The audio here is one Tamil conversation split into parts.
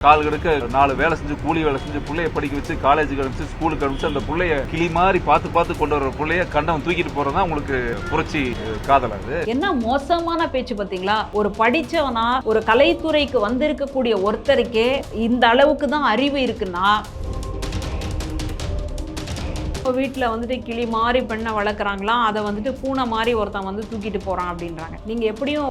கால் கெடுக்க நாலு வேலை செஞ்சு கூலி வேலை செஞ்சு பிள்ளைய படிக்க வச்சு காலேஜுக்கு அனுப்பிச்சு ஸ்கூலுக்கு அனுப்பிச்சு அந்த பிள்ளைய கிளி மாதிரி பார்த்து பார்த்து கொண்டு வர பிள்ளைய கண்டவன் தூக்கிட்டு போறதா உங்களுக்கு புரட்சி காதல் அது என்ன மோசமான பேச்சு பாத்தீங்களா ஒரு படிச்சவனா ஒரு கலைத்துறைக்கு வந்திருக்கக்கூடிய ஒருத்தருக்கே இந்த அளவுக்கு தான் அறிவு இருக்குன்னா இப்போ வீட்டில் வந்துட்டு கிளி மாதிரி பெண்ணை வளர்க்குறாங்களாம் அதை வந்துட்டு பூனை மாதிரி ஒருத்தன் வந்து தூக்கிட்டு போகிறான் அப்படின்றாங்க. நீங்கள் எப்படியும்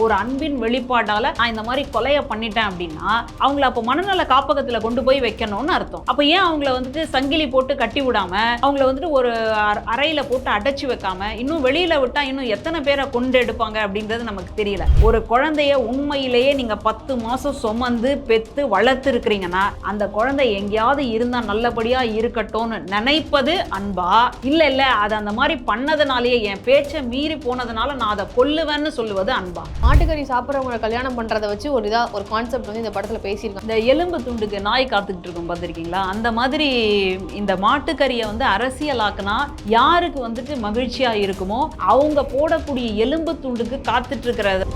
ஒரு அன்பின் வெளிப்பாட்டால நான் இந்த மாதிரி கொலையை பண்ணிட்டேன் அப்படின்னா அவங்கள அப்போ மனநல காப்பகத்தில் கொண்டு போய் வைக்கணும்னு அர்த்தம். அப்போ ஏன் அவங்கள வந்துட்டு சங்கிலி போட்டு கட்டி விடாம அவங்கள வந்துட்டு ஒரு அற- அறையில போட்டு அடைச்சி வைக்காம இன்னும் வெளியில விட்டா இன்னும் எத்தனை பேரை கொண்டு எடுப்பாங்க அப்படின்றது நமக்கு தெரியல. ஒரு குழந்தைய உண்மையிலேயே நீங்க பத்து மாசம் சுமந்து பெத்து வளர்த்து இருக்கிறீங்கன்னா அந்த குழந்தை எங்கேயாவது இருந்தா நல்லபடியா இருக்கட்டும்னு நினைப்பது அன்பா? இல்ல இல்ல அது அந்த மாதிரி பண்ணதுனாலேயே என் பேச்சை மீறி போனதுனால நான் அதை கொல்லுவேன்னு சொல்லுவது அன்பா? மாட்டுக்கறி சாப்பிட்றவங்களை கல்யாணம் பண்ணுறத வச்சு ஒரு இதாக ஒரு கான்செப்ட் வந்து இந்த படத்துல பேசியிருக்காங்க. இந்த எலும்பு துண்டுக்கு நாய் காத்துக்கிட்டு இருக்கும் பார்த்துருக்கீங்களா? அந்த மாதிரி இந்த மாட்டுக்கறியை வந்து அரசியலாக்குனா யாருக்கு வந்துட்டு மகிழ்ச்சியா இருக்குமோ அவங்க போடக்கூடிய எலும்பு துண்டுக்கு காத்துட்டு இருக்கிறது.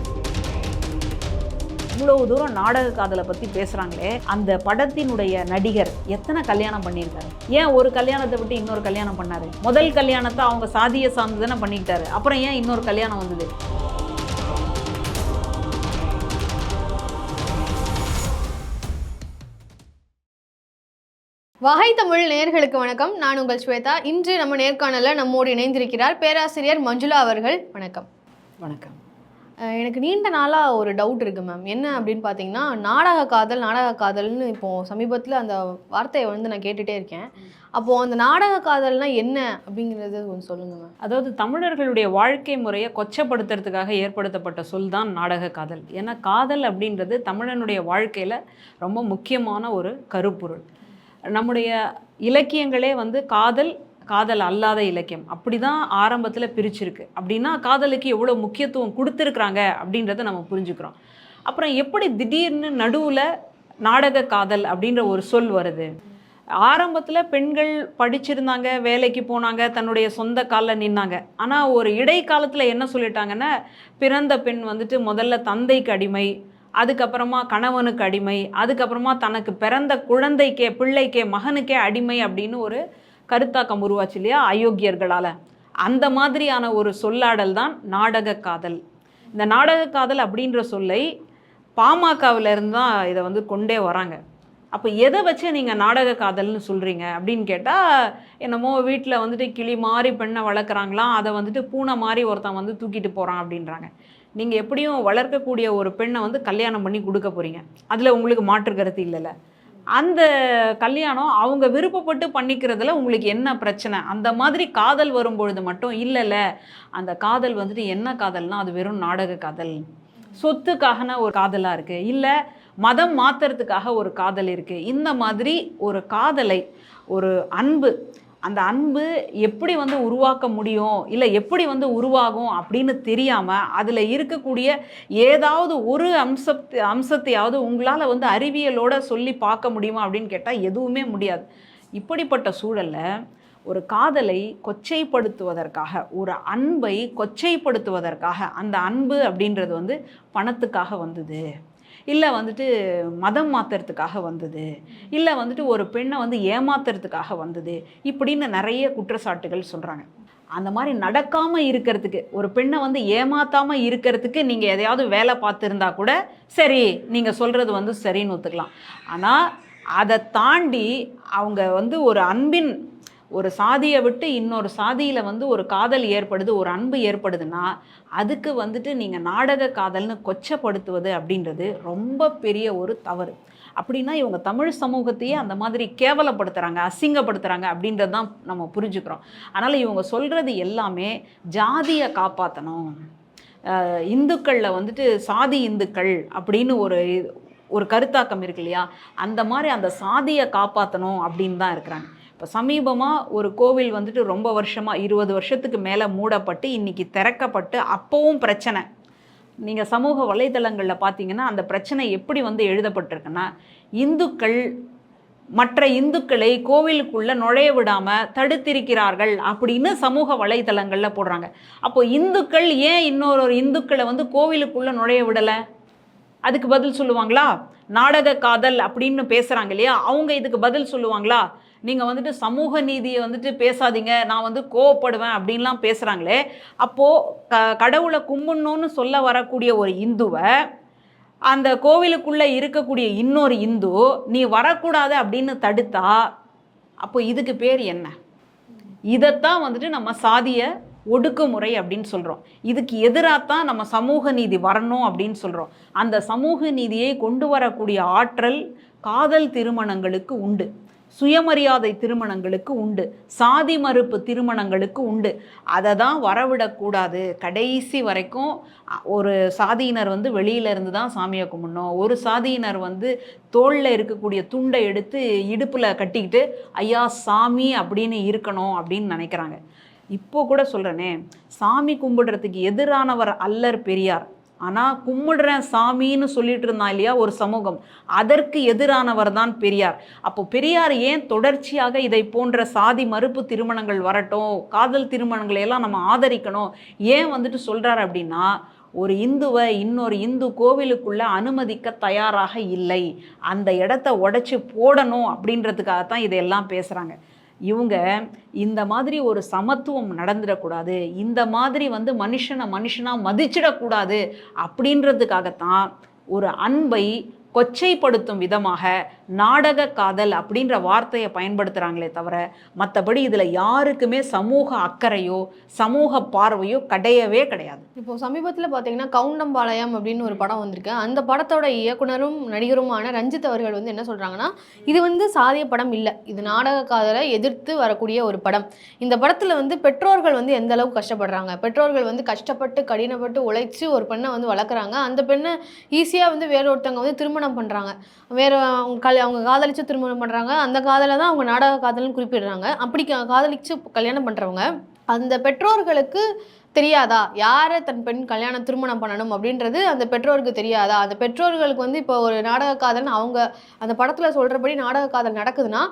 இவ்வளவு தூரம் நாடக காதலை பத்தி பேசுறாங்களே. அந்த படத்தினுடைய நடிகர் எத்தனை கல்யாணம் பண்ணியிருக்காரு? ஏன் ஒரு கல்யாணத்தை விட்டு இன்னொரு கல்யாணம் பண்ணாரு? முதல் கல்யாணத்தை அவங்க சாதியை சார்ந்து தானே பண்ணிக்கிட்டாரு. அப்புறம் ஏன் இன்னொரு கல்யாணம் வந்தது? வகை தமிழ் நேயர்களுக்கு வணக்கம். நான் உங்கள் ஸ்வேதா. இன்று நம்ம நேர்காணல்ல நம்மோடு இணைந்திருக்கிறார் பேராசிரியர் மஞ்சுளா அவர்கள். வணக்கம். வணக்கம். எனக்கு நீண்ட நாளாக ஒரு டவுட் இருக்கு மேம் என்ன அப்படின்னு பார்த்தீங்கன்னா நாடக காதல் நாடக காதல்னு இப்போ சமீபத்தில் அந்த வார்த்தையை வந்து நான் கேட்டுட்டே இருக்கேன். அப்போது அந்த நாடக காதல்னா என்ன அப்படிங்கிறது கொஞ்சம் சொல்லுங்க மேம் அதாவது தமிழர்களுடைய வாழ்க்கை முறையை கொச்சப்படுத்துறதுக்காக ஏற்படுத்தப்பட்ட சொல் தான் நாடக காதல். ஏன்னா காதல் அப்படின்றது தமிழனுடைய வாழ்க்கையில் ரொம்ப முக்கியமான ஒரு கருப்பொருள். நம்முடைய இலக்கியங்களே வந்து காதல் காதல் அல்லாத இலக்கியம். அப்படி தான் ஆரம்பத்தில் பிரிச்சிருக்கு. அப்படின்னா காதலுக்கு எவ்வளோ முக்கியத்துவம் கொடுத்துருக்குறாங்க அப்படின்றத நம்ம புரிஞ்சுக்கிறோம். அப்புறம் எப்படி திடீர்னு நடுவில் நாடக காதல் அப்படின்ற ஒரு சொல் வருது. ஆரம்பத்தில் பெண்கள் படிச்சிருந்தாங்க வேலைக்கு போனாங்க தன்னுடைய சொந்த காலில் நின்னாங்க. ஆனால் ஒரு இடைக்காலத்தில் என்ன சொல்லிட்டாங்கன்னா பிறந்த பெண் வந்துட்டு முதல்ல தந்தைக்கு அடிமை அதுக்கப்புறமா கணவனுக்கு அடிமை அதுக்கப்புறமா தனக்கு பிறந்த குழந்தைக்கே பிள்ளைக்கே மகனுக்கே அடிமை அப்படின்னு ஒரு கருத்தாக்கம் உருவாச்சு இல்லையா? அயோக்கியர்களால். அந்த மாதிரியான ஒரு சொல்லாடல் தான் நாடக காதல். இந்த நாடக காதல் அப்படின்ற சொல்லை பாமகவிலேருந்து தான் இதை வந்து கொண்டே வராங்க. அப்போ எதை வச்சு நீங்கள் நாடக காதல்னு சொல்கிறீங்க அப்படின்னு கேட்டால் என்னமோ வீட்டில் வந்துட்டு கிளி மாதிரி பெண்ணை வளர்க்குறாங்களாம் அதை வந்துட்டு பூனை மாதிரி ஒருத்தன் வந்து தூக்கிட்டு போகிறான் அப்படின்றாங்க. நீங்கள் எப்படியும் வளர்க்கக்கூடிய ஒரு பெண்ணை வந்து கல்யாணம் பண்ணி கொடுக்க போகிறீங்க அதில் உங்களுக்கு மாற்று கருத்து இல்லைல்ல. அந்த கல்யாணம் அவங்க விருப்பப்பட்டு பண்ணிக்கிறதுல உங்களுக்கு என்ன பிரச்சனை? அந்த மாதிரி காதல் வரும்பொழுது மட்டும் இல்லைல்ல. அந்த காதல் வந்துட்டு என்ன காதல்னா அது வெறும் நாடக காதல். சொத்துக்காகன ஒரு காதலாக இருக்குது இல்லை மதம் மாத்துறதுக்காக ஒரு காதல் இருக்குது இந்த மாதிரி ஒரு காதலை ஒரு அன்பு அந்த அன்பு எப்படி வந்து உருவாக்க முடியும்? இல்லை எப்படி வந்து உருவாகும் அப்படின்னு தெரியாமல் அதில் இருக்கக்கூடிய ஏதாவது ஒரு அம்சத் அம்சத்தையாவது உங்களால் வந்து அறிவியலோட சொல்லி பார்க்க முடியுமா அப்படின்னு கேட்டால் எதுவுமே முடியாது. இப்படிப்பட்ட சூழலில் ஒரு காதலை கொச்சைப்படுத்துவதற்காக ஒரு அன்பை கொச்சைப்படுத்துவதற்காக அந்த அன்பு அப்படின்றது வந்து பணத்துக்காக வந்தது. இல்லை வந்துட்டு மதம் மாற்றுறதுக்காக வந்தது. இல்லை வந்துட்டு ஒரு பெண்ணை வந்து ஏமாத்துறதுக்காக வந்தது. இப்படின்னு நிறைய குற்றச்சாட்டுகள் சொல்கிறாங்க அந்த மாதிரி நடக்காமல் இருக்கிறதுக்கு ஒரு பெண்ணை வந்து ஏமாத்தாமல் இருக்கிறதுக்கு நீங்கள் எதையாவது வேலை பார்த்துருந்தா கூட சரி நீங்கள் சொல்கிறது வந்து சரின்னு ஒத்துக்கலாம். ஆனால் அதை தாண்டி அவங்க வந்து ஒரு அன்பின் ஒரு சாதியை விட்டு இன்னொரு சாதியில் வந்து ஒரு காதல் ஏற்படுது ஒரு அன்பு ஏற்படுதுன்னா அதுக்கு வந்துட்டு நீங்கள் நாடக காதல்னு கொச்சப்படுத்துவது அப்படின்றது ரொம்ப பெரிய ஒரு தவறு. அப்படின்னா இவங்க தமிழ் சமூகத்தையே அந்த மாதிரி கேவலப்படுத்துகிறாங்க அசிங்கப்படுத்துகிறாங்க அப்படின்றது தான் நம்ம புரிஞ்சுக்கிறோம். அதனால் இவங்க சொல்கிறது எல்லாமே ஜாதியை காப்பாற்றணும் இந்துக்களில் வந்துட்டு சாதி இந்துக்கள் அப்படின்னு ஒரு ஒரு கருத்தாக்கம் இருக்கு இல்லையா? அந்த மாதிரி அந்த சாதியை காப்பாற்றணும் அப்படின்னு தான் இருக்கிறாங்க. இப்போ சமீபமாக ஒரு கோவில் வந்துட்டு ரொம்ப வருஷமாக இருபது வருஷத்துக்கு மேலே மூடப்பட்டு இன்றைக்கி திறக்கப்பட்டு அப்போவும் பிரச்சனை. நீங்கள் சமூக வலைதளங்களில் பார்த்தீங்கன்னா அந்த பிரச்சனை எப்படி வந்து எழுதப்பட்டிருக்குன்னா இந்துக்கள் மற்ற இந்துக்களை கோவிலுக்குள்ளே நுழைய விடாமல் தடுத்திருக்கிறார்கள் அப்படின்னு சமூக வலைதளங்களில் போடுறாங்க. அப்போ இந்துக்கள் ஏன் இன்னொரு ஒரு இந்துக்களை வந்து கோவிலுக்குள்ளே நுழைய விடலை? அதுக்கு பதில் சொல்லுவாங்களா? நாடக காதல் அப்படின்னு பேசுகிறாங்க இல்லையா? அவங்க இதுக்கு பதில் சொல்லுவாங்களா? நீங்கள் வந்துட்டு சமூக நீதியை வந்துட்டு பேசாதீங்க நான் வந்து கோவப்படுவேன் அப்படின்லாம் பேசுகிறாங்களே அப்போது க கடவுளை கும்பிடணும்னு சொல்ல வரக்கூடிய ஒரு இந்துவை அந்த கோவிலுக்குள்ளே இருக்கக்கூடிய இன்னொரு இந்து நீ வரக்கூடாது அப்படின்னு தடுத்தா அப்போ இதுக்கு பேர் என்ன? இதைத்தான் வந்துட்டு நம்ம சாதிய ஒடுக்குமுறை அப்படின்னு சொல்கிறோம் இதுக்கு எதிராக தான் நம்ம சமூக நீதி வரணும் அப்படின்னு சொல்கிறோம் அந்த சமூக நீதியை கொண்டு வரக்கூடிய ஆற்றல் காதல் திருமணங்களுக்கு உண்டு. சுயமரியாதை திருமணங்களுக்கு உண்டு. சாதி மறுப்பு திருமணங்களுக்கு உண்டு. அதை தான் வரவிடக்கூடாது கடைசி வரைக்கும் ஒரு சாதியினர் வந்து வெளியில இருந்து தான் சாமியை கும்பிடணும். ஒரு சாதியினர் வந்து தோளில் இருக்கக்கூடிய துண்டை எடுத்து இடுப்பில் கட்டிக்கிட்டு ஐயா சாமி அப்படின்னு இருக்கணும் அப்படின்னு நினைக்கிறாங்க. இப்போ கூட சொல்கிறேனே சாமி கும்பிடுறதுக்கு எதிரானவர் அல்லர் பெரியார். ஆனால் கும்பிடுறேன் சாமின்னு சொல்லிட்டு இருந்தான் இல்லையா ஒரு சமூகம். அதற்கு எதிரானவர் தான் பெரியார். அப்போ பெரியார் ஏன் தொடர்ச்சியாக இதை போன்ற சாதி மறுப்பு திருமணங்கள் வரட்டும் காதல் திருமணங்களை எல்லாம் நம்ம ஆதரிக்கணும் ஏன் வந்துட்டு சொல்கிறார் அப்படின்னா ஒரு இந்துவை இன்னொரு இந்து கோவிலுக்குள்ளே அனுமதிக்க தயாராக இல்லை. அந்த இடத்த உடச்சி போடணும் அப்படின்றதுக்காக தான் இதையெல்லாம் பேசுகிறாங்க இவங்க இந்த மாதிரி ஒரு சமத்துவம் நடந்துடக்கூடாது இந்த மாதிரி வந்து மனுஷனை மனுஷனாக மதிச்சிடக்கூடாது அப்படின்றதுக்காகத்தான் ஒரு அன்பை கொச்சைப்படுத்தும் விதமாக நாடக காதல் அப்படின்ற வார்த்தையை பயன்படுத்துகிறாங்களே தவிர மற்றபடி இதில் யாருக்குமே சமூக அக்கறையோ சமூக பார்வையோ கிடையவே கிடையாது. இப்போ சமீபத்தில் பார்த்தீங்கன்னா கவுண்டம்பாளையம் அப்படின்னு ஒரு படம் வந்திருக்கு. அந்த படத்தோட இயக்குனரும் நடிகருமான ரஞ்சித் அவர்கள் வந்து என்ன சொல்கிறாங்கன்னா இது வந்து சாதிய படம் இல்லை. இது நாடக காதலை எதிர்த்து வரக்கூடிய ஒரு படம். இந்த படத்தில் வந்து பெற்றோர்கள் வந்து எந்த அளவுக்கு கஷ்டப்படுறாங்க? பெற்றோர்கள் வந்து கஷ்டப்பட்டு கடினப்பட்டு உழைச்சி ஒரு பெண்ணை வந்து வளர்க்குறாங்க. அந்த பெண்ணை ஈஸியாக வந்து வேற ஒருத்தவங்க வந்து திருமணம் பண்ணுறாங்க வேற அவங்க கல் அவங்க காதலிச்சு திருமணம் பண்ணுறாங்க அந்த காதலை தான் அவங்க நாடக காதல்னு குறிப்பிடுறாங்க. அப்படி காதலிச்சு கல்யாணம் பண்ணுறவங்க அந்த பெற்றோர்களுக்கு தெரியாதா? யாரை தன் பெண் கல்யாணம் திருமணம் பண்ணணும் அப்படின்றது அந்த பெற்றோருக்கு தெரியாதா? அந்த பெற்றோர்களுக்கு வந்து இப்போ ஒரு நாடக காதல் அவங்க அந்த படத்தில் சொல்கிறபடி நாடக காதல் நடக்குதுன்னா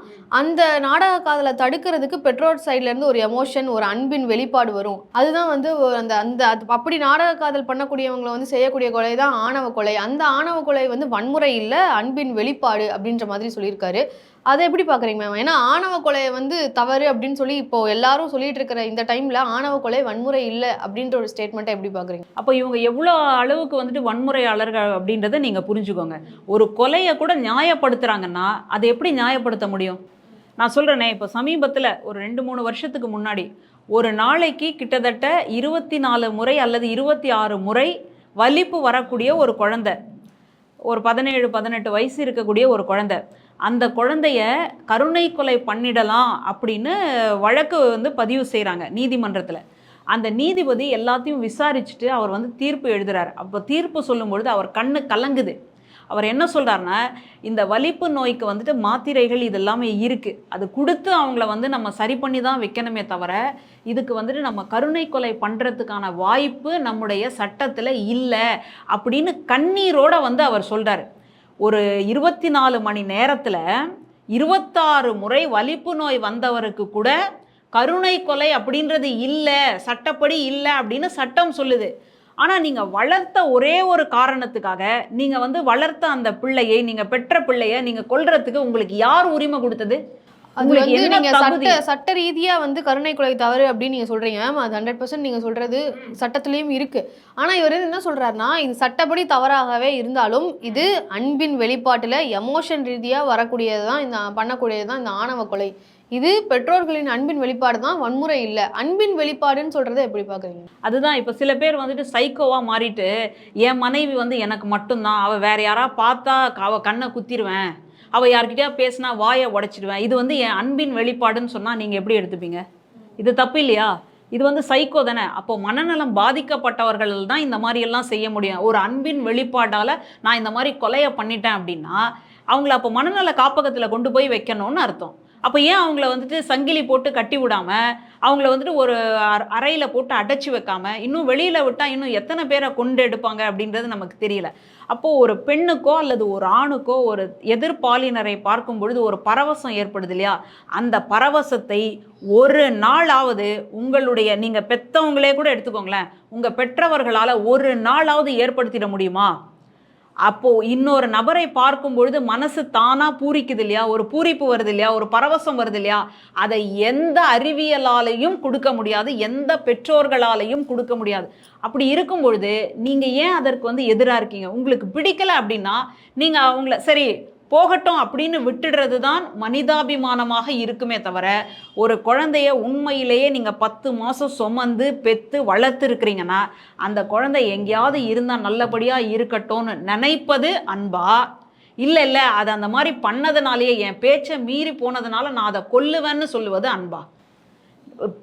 அந்த நாடக காதலை தடுக்கிறதுக்கு பெற்றோர் சைட்லேருந்து ஒரு எமோஷன் ஒரு அன்பின் வெளிப்பாடு வரும். அதுதான் வந்து அந்த அந்த அது அப்படி நாடக காதல் பண்ணக்கூடியவங்களை வந்து செய்யக்கூடிய கொலை தான் ஆணவ கொலை. அந்த ஆணவ கொலை வந்து வன்முறை இல்லை அன்பின் வெளிப்பாடு அப்படின்ற மாதிரி சொல்லியிருக்காரு. அதை எப்படி பார்க்குறீங்க மேம் ஏன்னா ஆணவ கொலையை வந்து தவறு அப்படின்னு சொல்லி இப்போ எல்லாரும் சொல்லிட்டு இருக்கிற இந்த டைமில் ஆணவ கொலை வன்முறை இல்லை அப்படின்ற ஒரு ஸ்டேட்மெண்ட்டை எப்படி பார்க்குறீங்க? அப்போ இவங்க எவ்வளோ அளவுக்கு வந்துட்டு வன்முறையாளர்கள் அப்படின்றத நீங்கள் புரிஞ்சுக்கோங்க. ஒரு கொலையை கூட நியாயப்படுத்துகிறாங்கன்னா அதை எப்படி நியாயப்படுத்த முடியும்? நான் சொல்கிறேனே இப்போ சமீபத்தில் ஒரு ரெண்டு மூணு வருஷத்துக்கு முன்னாடி ஒரு நாளைக்கு கிட்டத்தட்ட இருபத்தி நாலு முறை அல்லது இருபத்தி ஆறு முறை வலிப்பு வரக்கூடிய ஒரு குழந்தை ஒரு பதினேழு பதினெட்டு வயசு இருக்கக்கூடிய ஒரு குழந்தை அந்த குழந்தைய கருணை கொலை பண்ணிடலாம் அப்படின்னு வழக்கு வந்து பதிவு செய்கிறாங்க நீதிமன்றத்தில். அந்த நீதிபதி எல்லாத்தையும் விசாரிச்சுட்டு அவர் வந்து தீர்ப்பு எழுதுறார். அப்போ தீர்ப்பு சொல்லும்பொழுது அவர் கண்ணு கலங்குது. அவர் என்ன சொல்கிறாருன்னா இந்த வலிப்பு நோய்க்கு வந்துட்டு மாத்திரைகள் இது எல்லாமே இருக்குது அது கொடுத்து அவங்கள வந்து நம்ம சரி பண்ணி தான் வைக்கணுமே தவிர இதுக்கு வந்துட்டு நம்ம கருணை கொலை பண்ணுறதுக்கான வாய்ப்பு நம்முடைய சட்டத்தில் இல்லை அப்படின்னு கண்ணீரோட வந்து அவர் சொல்கிறார் ஒரு இருபத்தி நாலு மணி நேரத்தில் இருபத்தாறு முறை வலிப்பு நோய் வந்தவருக்கு கூட கருணை கொலை அப்படின்றது இல்லை சட்டப்படி இல்லை அப்படின்னு சட்டம் சொல்லுது. ஆனால் நீங்கள் வளர்த்த ஒரே ஒரு காரணத்துக்காக நீங்கள் வந்து வளர்த்த அந்த பிள்ளையை நீங்கள் பெற்ற பிள்ளையை நீங்கள் கொல்றதுக்கு உங்களுக்கு யார் உரிமை கொடுத்தது? சட்ட ரீதியா வந்து கருணை கொலை தவறு அப்படின்னு நீங்க சொல்றீங்க அது ஹண்ட்ரட் பர்சன்ட் நீங்க சொல்றது சட்டத்திலயும் இருக்கு. ஆனா இவர் என்ன சொல்றாருன்னா இது சட்டப்படி தவறாகவே இருந்தாலும் இது அன்பின் வெளிப்பாட்டுல எமோஷன் ரீதியா வரக்கூடியது தான் இந்த பண்ணக்கூடியது தான் இந்த ஆணவ கொலை. இது பெற்றோர்களின் அன்பின் வெளிப்பாடு தான் வன்முறை இல்லை. அன்பின் வெளிப்பாடுன்னு சொல்றதை எப்படி பாக்குறீங்க? அதுதான் இப்போ சில பேர் வந்துட்டு சைக்கோவாக மாறிட்டு என் மனைவி வந்து எனக்கு மட்டும்தான். அவள் வேற யாரா பார்த்தா அவள் கண்ணை குத்திடுவேன் அவள் யார்கிட்டயா பேசினா வாயை உடைச்சிடுவேன் இது வந்து என் அன்பின் வெளிப்பாடுன்னு சொன்னால் நீங்கள் எப்படி எடுத்துப்பீங்க? இது தப்பு இல்லையா? இது வந்து சைக்கோ தானே. அப்போ மனநலம் பாதிக்கப்பட்டவர்கள் தான் இந்த மாதிரி எல்லாம் செய்ய முடியும். ஒரு அன்பின் வெளிப்பாடால் நான் இந்த மாதிரி கொலையை பண்ணிட்டேன் அப்படின்னா அவங்கள அப்போ மனநல காப்பகத்தில் கொண்டு போய் வைக்கணும்னு அர்த்தம். அப்போ ஏன் அவங்கள வந்துட்டு சங்கிலி போட்டு கட்டி விடாம அவங்கள வந்துட்டு ஒரு அறையில் போட்டு அடைச்சி வைக்காம இன்னும் வெளியில் விட்டால் இன்னும் எத்தனை பேரை கொண்டு எடுப்பாங்க அப்படின்றது நமக்கு தெரியல. அப்போது ஒரு பெண்ணுக்கோ அல்லது ஒரு ஆணுக்கோ ஒரு எதிர்பாலினரை பார்க்கும் பொழுது ஒரு பரவசம் ஏற்படுது இல்லையா? அந்த பரவசத்தை ஒரு நாளாவது உங்களுடைய நீங்கள் பெற்றவங்களே கூட எடுத்துக்கோங்களேன் உங்கள் பெற்றவர்களால் ஒரு நாளாவது ஏற்படுத்திட முடியுமா? அப்போ இன்னொரு நபரை பார்க்கும் பொழுது மனசு தானா பூரிக்குது இல்லையா ஒரு பூரிப்பு வருது இல்லையா ஒரு பரவசம் வருது இல்லையா அதை எந்த அறிவியலாலையும் கொடுக்க முடியாது எந்த பெற்றோர்களாலையும் கொடுக்க முடியாது. அப்படி இருக்கும் பொழுது நீங்க ஏன் அதற்கு வந்து எதிராக இருக்கீங்க? உங்களுக்கு பிடிக்கல அப்படின்னா நீங்க அவங்கள சரி போகட்டும் அப்படின்னு விட்டுடுறது தான் மனிதாபிமானமாக இருக்குமே தவிர ஒரு குழந்தைய உண்மையிலேயே நீங்கள் பத்து மாதம் சுமந்து பெற்று வளர்த்துருக்கிறீங்கன்னா அந்த குழந்தை எங்கேயாவது இருந்தால் நல்லபடியாக இருக்கட்டும்னு நினைப்பது அன்பா? இல்லை இல்லை அது அந்த மாதிரி பண்ணதுனாலேயே என் பேச்சை மீறி போனதுனால நான் அதை கொல்லுவேன்னு சொல்லுவது அன்பா?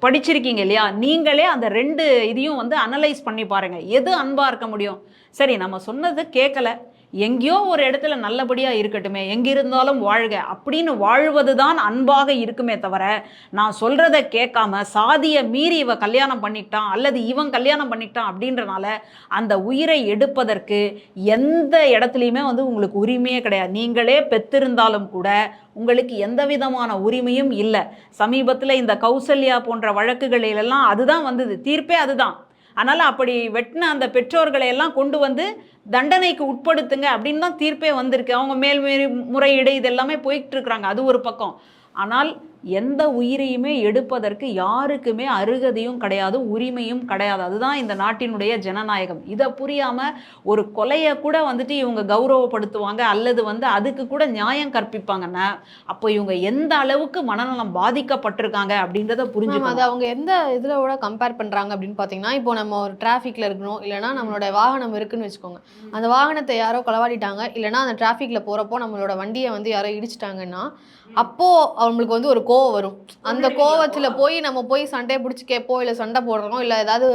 படிச்சிருக்கீங்க இல்லையா? நீங்களே அந்த ரெண்டு இதையும் வந்து அனலைஸ் பண்ணி பாருங்கள் எது அன்பாக இருக்க முடியும்? சரி நம்ம சொன்னது கேட்கல. எங்கேயோ ஒரு இடத்துல நல்லபடியாக இருக்கட்டுமே எங்கே இருந்தாலும் வாழ்க. அப்படின்னு வாழ்வது தான் அன்பாக இருக்குமே தவிர நான் சொல்கிறத கேட்காம சாதியை மீறி இவ கல்யாணம் பண்ணிட்டான் அல்லது இவன் கல்யாணம் பண்ணிட்டான் அப்படின்றனால அந்த உயிரை எடுப்பதற்கு எந்த இடத்துலையுமே வந்து உங்களுக்கு உரிமையே கிடையாது. நீங்களே பெற்றிருந்தாலும் கூட உங்களுக்கு எந்த விதமான உரிமையும் இல்லை. சமீபத்தில் இந்த கௌசல்யா போன்ற வழக்குகளிலெல்லாம் அதுதான் வந்தது. தீர்ப்பே அதுதான். அதனால் அப்படி வெட்டின அந்த பெற்றோர்களை எல்லாம் கொண்டு வந்து தண்டனைக்கு உட்படுத்துங்க அப்படின்னு தான் தீர்ப்பே வந்திருக்கு. அவங்க மேல்மேறி முறையீடு இதெல்லாமே போயிட்டு இருக்கிறாங்க. அது ஒரு பக்கம். ஆனால் எந்த உயிரையுமே எடுப்பதற்கு யாருக்குமே அருகதையும் கிடையாது உரிமையும் கிடையாது. அதுதான் இந்த நாட்டினுடைய ஜனநாயகம். இதை புரியாம ஒரு கொலையை கூட வந்துட்டு இவங்க கௌரவப்படுத்துவாங்க அல்லது வந்து அதுக்கு கூட நியாயம் கற்பிப்பாங்கன்னா அப்போ இவங்க எந்த அளவுக்கு மனநலம் பாதிக்கப்பட்டிருக்காங்க அப்படின்றத புரிஞ்சுக்கணும். அது அவங்க எந்த இதில் கூட கம்பேர் பண்ணுறாங்க அப்படின்னு பார்த்தீங்கன்னா இப்போ நம்ம ஒரு டிராஃபிக்கில் இருக்கணும் இல்லைனா நம்மளோட வாகனம் இருக்குன்னு வச்சுக்கோங்க. அந்த வாகனத்தை யாரோ களவாடிட்டாங்க இல்லைனா அந்த டிராஃபிக்கில் போகிறப்போ நம்மளோட வண்டியை வந்து யாரோ இடிச்சிட்டாங்கன்னா அப்போது அவங்களுக்கு வந்து ஒரு கோவம் வரும். அந்த கோவத்தில் போய் நம்ம போய் சண்டையை பிடிச்சி கேட்போம் இல்லை சண்டை போடுறோம் இல்லை ஏதாவது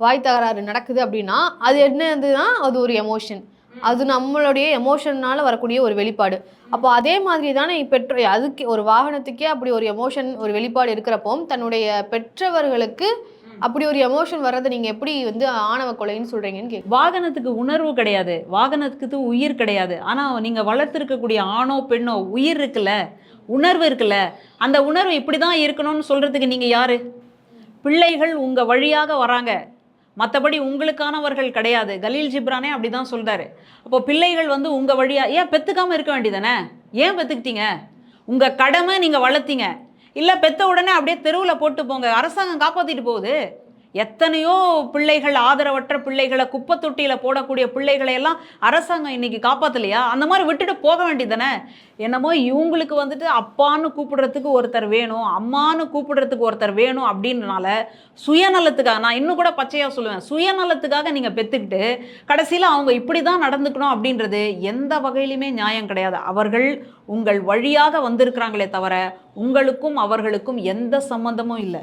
வாய் தகராறு நடக்குது அப்படின்னா அது என்னதுன்னா அது ஒரு எமோஷன் அது நம்மளுடைய எமோஷன்னால வரக்கூடிய ஒரு வெளிப்பாடு. அப்போ அதே மாதிரி தானே பெற்ற அதுக்கு ஒரு வாகனத்துக்கே அப்படி ஒரு எமோஷன் ஒரு வெளிப்பாடு இருக்கிறப்போ தன்னுடைய பெற்றவர்களுக்கு அப்படி ஒரு எமோஷன் வர்றதை நீங்க எப்படி வந்து ஆணவ கொலைன்னு சொல்றீங்கன்னு கேட்கு வாகனத்துக்கு உணர்வு கிடையாது. வாகனத்துக்கு உயிர் கிடையாது. ஆனா நீங்க வளர்த்துருக்கக்கூடிய ஆணோ பெண்ணோ உயிர் இருக்குல்ல? உணர்வு இருக்குல்ல அந்த உணர்வு இப்படி தான் இருக்கணும்னு சொல்கிறதுக்கு நீங்கள் யார்? பிள்ளைகள் உங்கள் வழியாக வராங்க. மற்றபடி உங்களுக்கானவர்கள் கிடையாது. கலீல் ஜிப்ரானே அப்படிதான் சொல்கிறாரு அப்போ பிள்ளைகள் வந்து உங்கள் வழியாக ஏன் பெற்றுக்காமல் இருக்க வேண்டியதானே? ஏன் பெற்றுக்கிட்டீங்க உங்கள் கடமை நீங்கள் வளர்த்தீங்க. இல்லை பெற்ற உடனே அப்படியே தெருவில் போட்டு போங்க. அரசாங்கம் காப்பாற்றிட்டு போகுது. எத்தனையோ பிள்ளைகள் ஆதரவற்ற பிள்ளைகளை குப்பை தொட்டியில் போடக்கூடிய பிள்ளைகளை எல்லாம் அரசாங்கம் இன்னைக்கு காப்பாற்றலையா அந்த மாதிரி விட்டுட்டு போக வேண்டியதானே என்னமோ இவங்களுக்கு வந்துட்டு அப்பான்னு கூப்பிடுறதுக்கு ஒருத்தர் வேணும் அம்மான்னு கூப்பிடுறதுக்கு ஒருத்தர் வேணும் அப்படின்றனால சுயநலத்துக்காக நான் இன்னும் கூட பச்சையாக சொல்லுவேன் சுயநலத்துக்காக நீங்கள் பெற்றுக்கிட்டு கடைசியில் அவங்க இப்படி தான் நடந்துக்கணும் அப்படின்றது எந்த வகையிலுமே நியாயம் கிடையாது. அவர்கள் உங்கள் வழியாக வந்திருக்கிறாங்களே தவிர உங்களுக்கும் அவர்களுக்கும் எந்த சம்மந்தமும் இல்லை.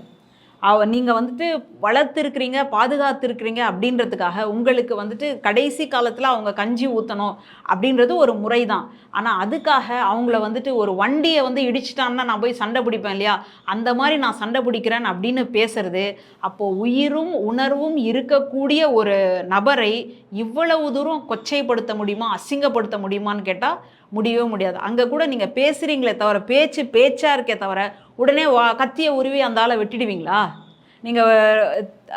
அவ நீங்கள் வந்துட்டு வளர்த்துருக்கிறீங்க பாதுகாத்துருக்கிறீங்க அப்படின்றதுக்காக உங்களுக்கு வந்துட்டு கடைசி காலத்தில் அவங்க கஞ்சி ஊற்றணும் அப்படின்றது ஒரு முறை தான் ஆனால் அதுக்காக அவங்கள வந்துட்டு ஒரு வண்டியை வந்து இடிச்சிட்டான்னா நான் போய் சண்டை பிடிப்பேன் இல்லையா? அந்த மாதிரி நான் சண்டை பிடிக்கிறேன் அப்படின்னு பேசுறது அப்போது உயிரும் உணர்வும் இருக்கக்கூடிய ஒரு நபரை இவ்வளவு தூரம் கொச்சைப்படுத்த முடியுமா அசிங்கப்படுத்த முடியுமான்னு கேட்டால் முடியவே முடியாது. அங்கே கூட நீங்கள் பேசுகிறீங்களே தவிர பேச்சு பேச்சாக இருக்கே தவிர உடனே வா கத்தியை உருவி அந்த ஆளை வெட்டிடுவீங்களா? நீங்கள்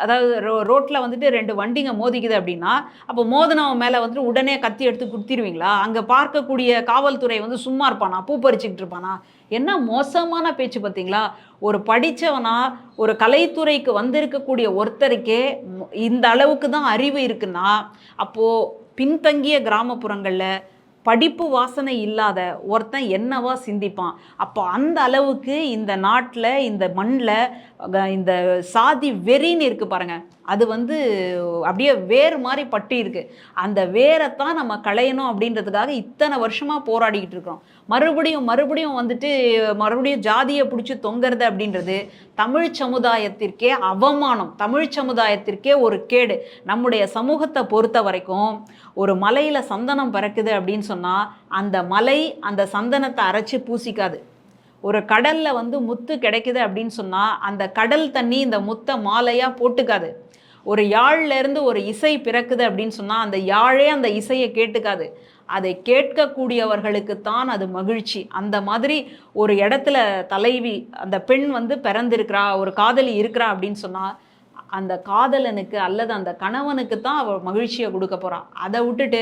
அதாவது ரோ ரோட்டில் வந்துட்டு ரெண்டு வண்டிங்க மோதிக்குது அப்படின்னா அப்போ மோதினவன் மேலே வந்துட்டு உடனே கத்தி எடுத்து குத்திடுவீங்களா அங்கே பார்க்கக்கூடிய காவல்துறை வந்து சும்மா இருப்பானா? பூ பறிச்சுக்கிட்டு இருப்பானா? என்ன மோசமான பேச்சு பார்த்தீங்களா ஒரு படித்தவனா ஒரு கலைத்துறைக்கு வந்திருக்கக்கூடிய ஒருத்தருக்கே இந்த அளவுக்கு தான் அறிவு இருக்குன்னா அப்போது பின்தங்கிய கிராமப்புறங்களில் படிப்பு வாசனை இல்லாத ஒருத்தன் என்னவா சிந்திப்பான்? அப்போ அந்த அளவுக்கு இந்த நாட்டில் இந்த மண்ணில் இந்த சாதி வெறின்னு இருக்குது பாருங்கள் அது வந்து அப்படியே வேறு மாதிரி பட்டி இருக்குது அந்த வேரைத்தான் நம்ம களையணும் அப்படின்றதுக்காக இத்தனை வருஷமாக போராடிக்கிட்டு இருக்கோம். மறுபடியும் மறுபடியும் வந்துட்டு மறுபடியும் ஜாதியை பிடிச்சி தொங்குறது அப்படின்றது தமிழ் சமுதாயத்திற்கே அவமானம். தமிழ் சமுதாயத்திற்கே ஒரு கேடு. நம்முடைய சமூகத்தை பொறுத்த வரைக்கும் ஒரு மலையில் சந்தனம் பறக்குது அப்படின்னு சொன்னால் அந்த மலை அந்த சந்தனத்தை அரைச்சி பூசிக்காது. ஒரு கடலில் வந்து முத்து கிடைக்குது அப்படின்னு சொன்னால் அந்த கடல் தண்ணி இந்த முத்தை மாலையாக போட்டுக்காது. ஒரு யாழ்லேருந்து ஒரு இசை பிறக்குது அப்படின்னு சொன்னால் அந்த யாழே அந்த இசையை கேட்டுக்காது. அதை கேட்கக்கூடியவர்களுக்கு தான் அது மகிழ்ச்சி. அந்த மாதிரி ஒரு இடத்துல தலைவி அந்த பெண் வந்து பிறந்திருக்கிறா ஒரு காதலி இருக்கிறா அப்படின்னு சொன்னால் அந்த காதலனுக்கு அல்லது அந்த கணவனுக்கு தான் அவள் மகிழ்ச்சியை கொடுக்க போகிறான் அதை விட்டுட்டு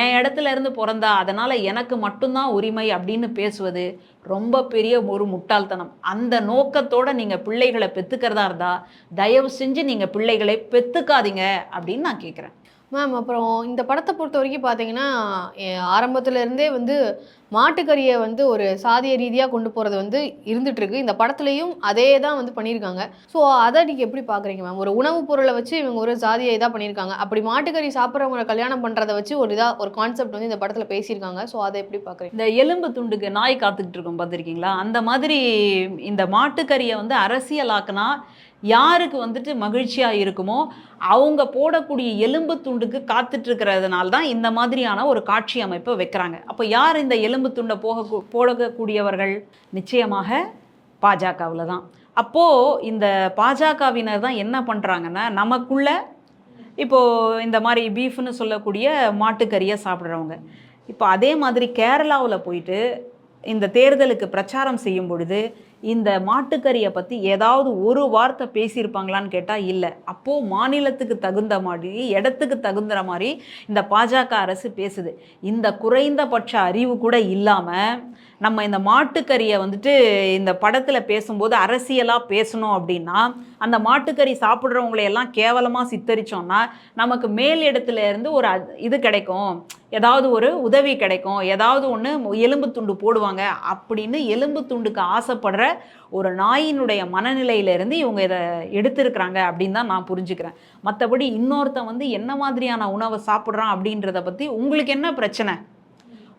என் இடத்துல இருந்து பிறந்தா அதனால் எனக்கு மட்டும்தான் உரிமை அப்படின்னு பேசுவது ரொம்ப பெரிய ஒரு முட்டாள்தனம். அந்த நோக்கத்தோடு நீங்கள் பிள்ளைகளை பெத்துக்கிறதா இருந்தால் தயவு செஞ்சு நீங்கள் பிள்ளைகளை பெத்துக்காதீங்க அப்படின்னு நான் கேட்குறேன் மேம் அப்புறம் இந்த படத்தை பொறுத்த வரைக்கும் பார்த்தீங்கன்னா ஆரம்பத்துலேருந்தே இருந்தே வந்து மாட்டுக்கறியை வந்து ஒரு சாதிய ரீதியாக கொண்டு போகிறது வந்து இருந்துகிட்ருக்கு இந்த படத்துலையும் அதே தான் வந்து பண்ணியிருக்காங்க. ஸோ அதை நீங்கள் எப்படி பார்க்குறீங்க மேம் ஒரு உணவுப் பொருளை வச்சு இவங்க ஒரு சாதியை இதாக பண்ணியிருக்காங்க. அப்படி மாட்டுக்கறி சாப்பிட்றவங்களை கல்யாணம் பண்ணுறதை வச்சு ஒரு இதாக ஒரு கான்செப்ட் வந்து இந்த படத்தில் பேசியிருக்காங்க. ஸோ அதை எப்படி பார்க்குறீங்க இந்த எலும்பு துண்டுக்கு நாய் காத்துக்கிட்டு இருக்கோம் பார்த்துருக்கீங்களா அந்த மாதிரி இந்த மாட்டுக்கறியை வந்து அரசியலாக்குனா யாருக்கு வந்துட்டு மகிழ்ச்சியாக இருக்குமோ அவங்க போடக்கூடிய எலும்பு துண்டுக்கு காத்துட்ருக்கிறதுனால தான் இந்த மாதிரியான ஒரு காட்சி அமைப்பை வைக்கிறாங்க. அப்போ யார் இந்த எலும்பு துண்டை போக போடக்கூடியவர்கள் நிச்சயமாக பாஜகவில் தான். அப்போது இந்த பாஜகவினர் தான் என்ன பண்ணுறாங்கன்னா நமக்குள்ள இப்போது இந்த மாதிரி பீஃப்னு சொல்லக்கூடிய மாட்டுக்கறியை சாப்பிட்றவங்க. இப்போ அதே மாதிரி கேரளாவில் போயிட்டு இந்த தேர்தலுக்கு பிரச்சாரம் செய்யும் பொழுது இந்த மாட்டுக்கறியை பற்றி ஏதாவது ஒரு வார்த்தை பேசியிருப்பாங்களான்னு கேட்டால் இல்லை. அப்போது மாநிலத்துக்கு தகுந்த மாதிரி இடத்துக்கு தகுந்த மாதிரி இந்த பாஜக அரசு பேசுது. இந்த குறைந்தபட்ச அறிவு கூட இல்லாமல் நம்ம இந்த மாட்டுக்கறியை வந்துட்டு இந்த படத்தில் பேசும்போது அரசியலாக பேசணும் அப்படின்னா அந்த மாட்டுக்கறி சாப்பிட்றவங்களையெல்லாம் கேவலமாக சித்தரிச்சோம்னா நமக்கு மேல் இடத்துல இருந்து ஒரு அ- இது கிடைக்கும். ஏதாவது ஒரு உதவி கிடைக்கும். ஏதாவது ஒன்று எலும்பு துண்டு போடுவாங்க அப்படின்னு எலும்பு துண்டுக்கு ஆசைப்படுற ஒரு நாயினுடைய மனநிலையிலேருந்து இவங்க இதை எடுத்திருக்கிறாங்க அப்படின்னு தான் நான் புரிஞ்சுக்கிறேன். மற்றபடி இன்னொருத்தன் வந்து என்ன மாதிரியான உணவை சாப்பிட்றான் அப்படின்றத பற்றி உங்களுக்கு என்ன பிரச்சனை?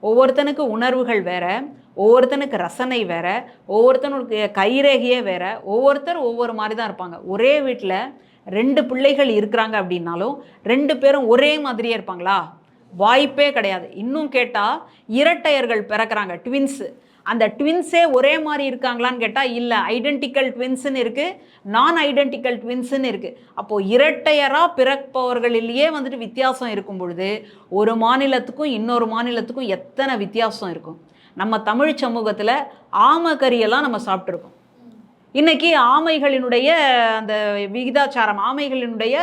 ஒவ்வொருத்தனுக்கு உணர்வுகள் வேறு. ஒவ்வொருத்தனுக்கு ரசனை வேற ஒவ்வொருத்தனுக்கு கைரேகையே வேற ஒவ்வொருத்தர் ஒவ்வொரு மாதிரி தான் இருப்பாங்க. ஒரே வீட்டில் ரெண்டு பிள்ளைகள் இருக்கிறாங்க அப்படின்னாலும் ரெண்டு பேரும் ஒரே மாதிரியே இருப்பாங்களா? வாய்ப்பே கிடையாது. இன்னும் கேட்டால் இரட்டையர்கள் பிறக்கிறாங்க ட்வின்ஸு அந்த ட்வின்ஸே ஒரே மாதிரி இருக்காங்களான்னு கேட்டால் இல்லை. ஐடென்டிக்கல் ட்வின்ஸுன்னு இருக்குது நான் ஐடென்டிக்கல் ட்வின்ஸுன்னு இருக்குது அப்போது இரட்டையராக பிறப்பவர்களிலேயே வந்துட்டு வித்தியாசம் இருக்கும் பொழுது ஒரு மாநிலத்துக்கும் இன்னொரு மாநிலத்துக்கும் எத்தனை வித்தியாசம் இருக்கும்? நம்ம தமிழ் சமூகத்தில் ஆமக்கறியெல்லாம் நம்ம சாப்பிட்ருக்கோம் இன்னைக்கு ஆமைகளினுடைய அந்த விகிதாச்சாரம் ஆமைகளினுடைய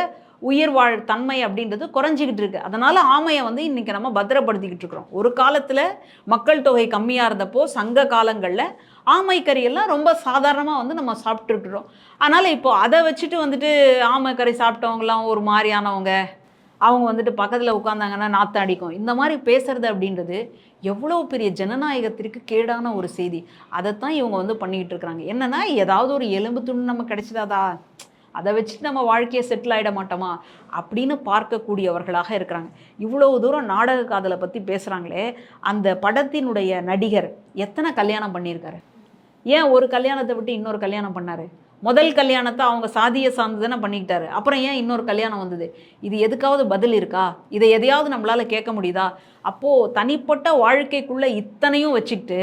உயிர் வாழ் தன்மை அப்படின்றது குறைஞ்சிக்கிட்டு இருக்குது அதனால் ஆமையை வந்து இன்னைக்கு நம்ம பத்திரப்படுத்திக்கிட்டு இருக்கிறோம். ஒரு காலத்தில் மக்கள் தொகை கம்மியாக இருந்தப்போ சங்க காலங்களில் ஆமை கறியெல்லாம் ரொம்ப சாதாரணமாக வந்து நம்ம சாப்பிட்டுருக்குறோம் அதனால் இப்போது அதை வச்சுட்டு வந்துட்டு ஆமைக்கறி சாப்பிட்டவங்களாம் ஒரு மாதிரியானவங்க. அவங்க வந்துட்டு பக்கத்தில் உட்காந்தாங்கன்னா நாற்று அடிக்கும். இந்த மாதிரி பேசுறது அப்படின்றது எவ்வளோ பெரிய ஜனநாயகத்திற்கு கேடான ஒரு செய்தி. அதைத்தான் இவங்க வந்து பண்ணிக்கிட்டு இருக்கிறாங்க. என்னன்னா ஏதாவது ஒரு எலும்பு துண்டு நம்ம கிடைச்சிடாதா அதை வச்சுட்டு நம்ம வாழ்க்கையை செட்டில் ஆகிட மாட்டோமா? அப்படின்னு பார்க்கக்கூடியவர்களாக இருக்கிறாங்க. இவ்வளோ தூரம் நாடக காதலை பற்றி பேசுகிறாங்களே அந்த படத்தினுடைய நடிகர் எத்தனை கல்யாணம் பண்ணியிருக்காரு? ஏன் ஒரு கல்யாணத்தை விட்டு இன்னொரு கல்யாணம் பண்ணார்? முதல் கல்யாணத்தை அவங்க சாதியை சார்ந்து தானே பண்ணிக்கிட்டாரு. அப்புறம் ஏன் இன்னொரு கல்யாணம் வந்தது? இது எதுக்காவது பதில் இருக்கா? இதை எதையாவது நம்மளால் கேட்க முடியுதா? அப்போது தனிப்பட்ட வாழ்க்கைக்குள்ளே இத்தனையும் வச்சுக்கிட்டு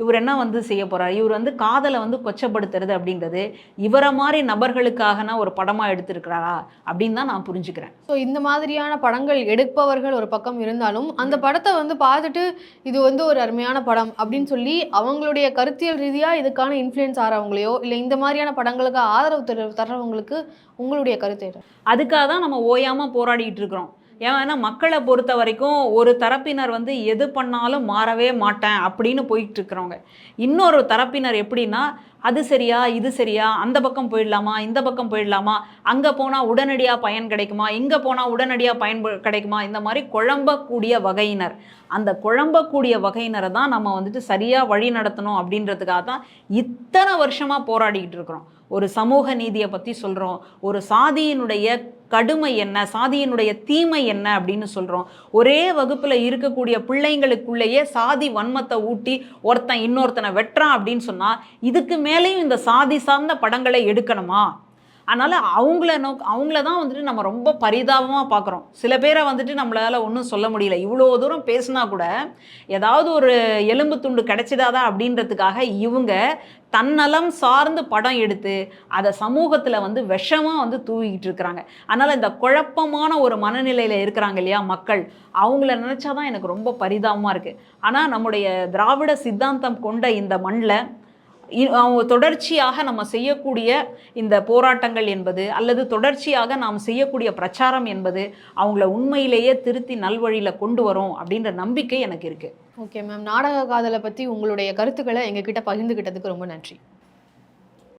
இவர் என்ன வந்து செய்ய போறார்? இவர் வந்து காதலை வந்து கொச்சப்படுத்துறது அப்படின்றது இவரை மாதிரி நபர்களுக்காகனா ஒரு படமாக எடுத்திருக்கிறாரா? அப்படின்னு தான் நான் புரிஞ்சுக்கிறேன். ஸோ இந்த மாதிரியான படங்கள் எடுப்பவர்கள் ஒரு பக்கம் இருந்தாலும் அந்த படத்தை வந்து பார்த்துட்டு இது வந்து ஒரு அருமையான படம் அப்படின்னு சொல்லி அவங்களுடைய கருத்தியல் ரீதியாக இதுக்கான இன்ஃப்ளூயன்ஸ் ஆகிறவங்களையோ இல்லை இந்த மாதிரியான படங்களுக்கு ஆதரவு தர தர்றவங்களுக்கு உங்களுடைய கருத்து அதுக்காக தான் நம்ம ஓயாமல் போராடிட்டு இருக்கிறோம். ஏன்னா மக்களை பொறுத்த வரைக்கும் ஒரு தரப்பினர் வந்து எது பண்ணாலும் மாறவே மாட்டேன் அப்படின்னு போயிட்டு இருக்கிறவங்க இன்னொரு தரப்பினர் எப்படின்னா அது சரியா இது சரியா அந்த பக்கம் போயிடலாமா இந்த பக்கம் போயிடலாமா அங்கே போனால் உடனடியாக பயன் கிடைக்குமா இங்கே போனால் உடனடியாக பயன் கிடைக்குமா இந்த மாதிரி குழம்பக்கூடிய வகையினர். அந்த குழம்பக்கூடிய வகையினரை தான் நம்ம வந்துட்டு சரியாக வழி நடத்தணும் அப்படின்றதுக்காக தான் இத்தனை வருஷமாக போராடிக்கிட்டு இருக்கிறோம். ஒரு சமூக நீதியை பற்றி சொல்கிறோம் ஒரு சாதியினுடைய கடுமை என்ன சாதியினுடைய தீமை என்ன அப்படின்னு சொல்கிறோம் ஒரே வகுப்பில் இருக்கக்கூடிய பிள்ளைங்களுக்குள்ளேயே சாதி வன்மத்தை ஊட்டி ஒருத்தன் இன்னொருத்தனை வெட்டுறான் அப்படின்னு சொன்னால் இதுக்கு மேலேயும் இந்த சாதி சார்ந்த படங்களை எடுக்கணுமா? அதனால் அவங்கள நோக் அவங்கள தான் வந்துட்டு நம்ம ரொம்ப பரிதாபமாக பார்க்குறோம் சில பேரை வந்துட்டு நம்மளால் ஒன்றும் சொல்ல முடியல. இவ்வளோ தூரம் பேசினா கூட ஏதாவது ஒரு எலும்பு துண்டு கிடச்சிடாதா அப்படின்றதுக்காக இவங்க தன்னலம் சார்ந்து படம் எடுத்து அதை சமூகத்தில் வந்து விஷமாக வந்து தூவிக்கிட்டு இருக்கிறாங்க. அதனால் இந்த குழப்பமான ஒரு மனநிலையில் இருக்கிறாங்க இல்லையா மக்கள் அவங்கள நினச்சா தான் எனக்கு ரொம்ப பரிதாபமாக இருக்குது ஆனால் நம்முடைய திராவிட சித்தாந்தம் கொண்ட இந்த மண்ணில் அவங்க தொடர்ச்சியாக நம்ம செய்யக்கூடிய இந்த போராட்டங்கள் என்பது அல்லது தொடர்ச்சியாக நாம் செய்யக்கூடிய பிரச்சாரம் என்பது அவங்கள உண்மையிலேயே திருத்தி நல்வழியில் கொண்டு வரும் அப்படின்ற நம்பிக்கை எனக்கு இருக்குது ஓகே மேம். நாடக காதலை பற்றி உங்களுடைய கருத்துக்களை எங்ககிட்ட பகிர்ந்துக்கிட்டதுக்கு ரொம்ப நன்றி.